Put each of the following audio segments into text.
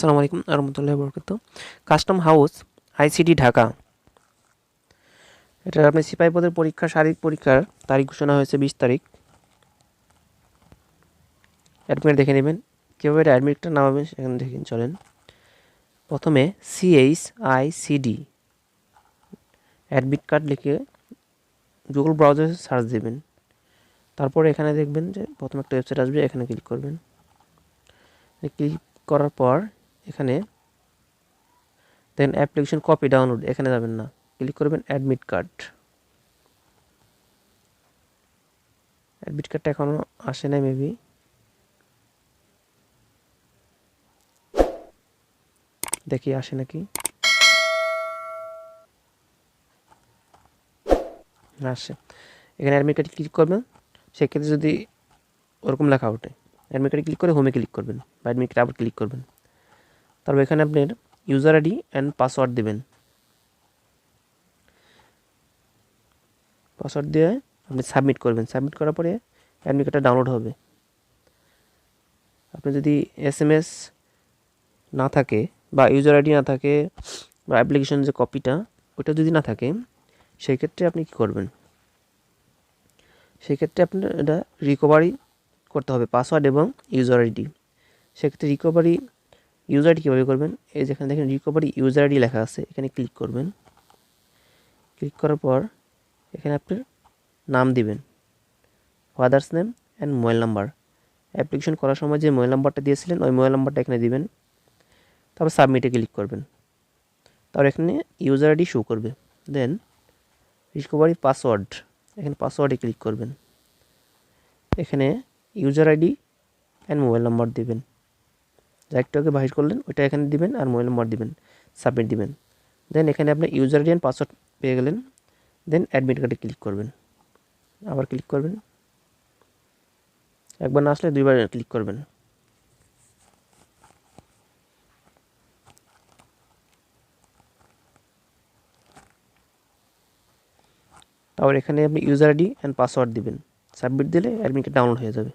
আসসালামু আলাইকুম রহমতুল্লাহ বরকত কাস্টম হাউস আইসিডি ঢাকা। এটা আপনি সিপাহী পদের পরীক্ষা, শারীরিক পরীক্ষার তারিখ ঘোষণা হয়েছে বিশ তারিখ। অ্যাডমিট দেখে নেবেন। কীভাবে এটা অ্যাডমিটটা নামাবেন সেখানে দেখে চলেন। প্রথমে CH I CD admit card লিখে গুগল ব্রাউজারে সার্চ দেবেন। তারপরে এখানে দেখবেন যে প্রথম একটা ওয়েবসাইট আসবে, এখানে ক্লিক করবেন। ক্লিক করার পর এখানে দেন অ্যাপ্লিকেশন কপি ডাউনলোড এখানে যাবেন না। ক্লিক করবেন অ্যাডমিট কার্ড অ্যাডমিট কার্ডটা এখনও আসে নাই মেবি দেখি আসে নাকি। আসে। এখানে অ্যাডমিট কার্ডে ক্লিক করবেন, সেক্ষেত্রে যদি ওরকম লেখা ওঠে অ্যাডমিট কার্ডে ক্লিক করে হোমে ক্লিক করবেন, বা অ্যাডমিট কার্ডে আবার ক্লিক করবেন। তারপর এখানে আপনার ইউজার আইডি অ্যান্ড পাসওয়ার্ড দেবেন। পাসওয়ার্ড দিয়ে আপনি সাবমিট করবেন। সাবমিট করার পরে কার্ডটা ডাউনলোড হবে। আপনি যদি এস এম এস না থাকে বা ইউজার আইডি না থাকে বা অ্যাপ্লিকেশন যে কপিটা ওটা যদি না থাকে সেই ক্ষেত্রে আপনি কী করবেন? সেই ক্ষেত্রে আপনার এটা রিকভারি করতে হবে পাসওয়ার্ড এবং ইউজার আইডি সেক্ষেত্রে রিকভারি ইউজার আইডি কীভাবে করবেন? এই যেখানে দেখেন রিকভারি ইউজার আইডি লেখা আছে, এখানে ক্লিক করবেন। ক্লিক করার পর এখানে আপনার নাম দিবেন father's name and mobile number application করার সময় যে মোবাইল নাম্বারটা দিয়েছিলেন, ওই মোবাইল নাম্বারটা এখানে দিবেন। তারপর সাবমিটে ক্লিক করবেন। তারপর এখানে ইউজার আইডি শো করবে। দেন রিকভারি পাসওয়ার্ড এখানে পাসওয়ার্ডে ক্লিক করবেন। এখানে user ID and mobile number দিবেন। যা একটু আগে বাহির করলেন, ওইটা এখানে দিবেন আর মোবাইল নাম্বার দিবেন সাবমিট দিবেন। দেন এখানে আপনি ইউজার আইডি অ্যান্ড পাসওয়ার্ড পেয়ে গেলেন দেন অ্যাডমিট কার্ডে ক্লিক করবেন। আবার ক্লিক করবেন। একবার না আসলে দুইবার ক্লিক করবেন। তারপর এখানে আপনি ইউজার আইডি অ্যান্ড পাসওয়ার্ড দিবেন। সাবমিট দিলে অ্যাডমিট কার্ড ডাউনলোড হয়ে যাবে।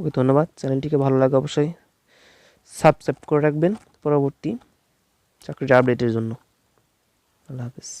ওকে ধন্যবাদ। চ্যানেলটিকে ভালো লাগে অবশ্যই সাবস্ক্রাইব করে রাখবেন পরবর্তী চাকরির আপডেটের জন্য। আল্লাহ হাফেজ।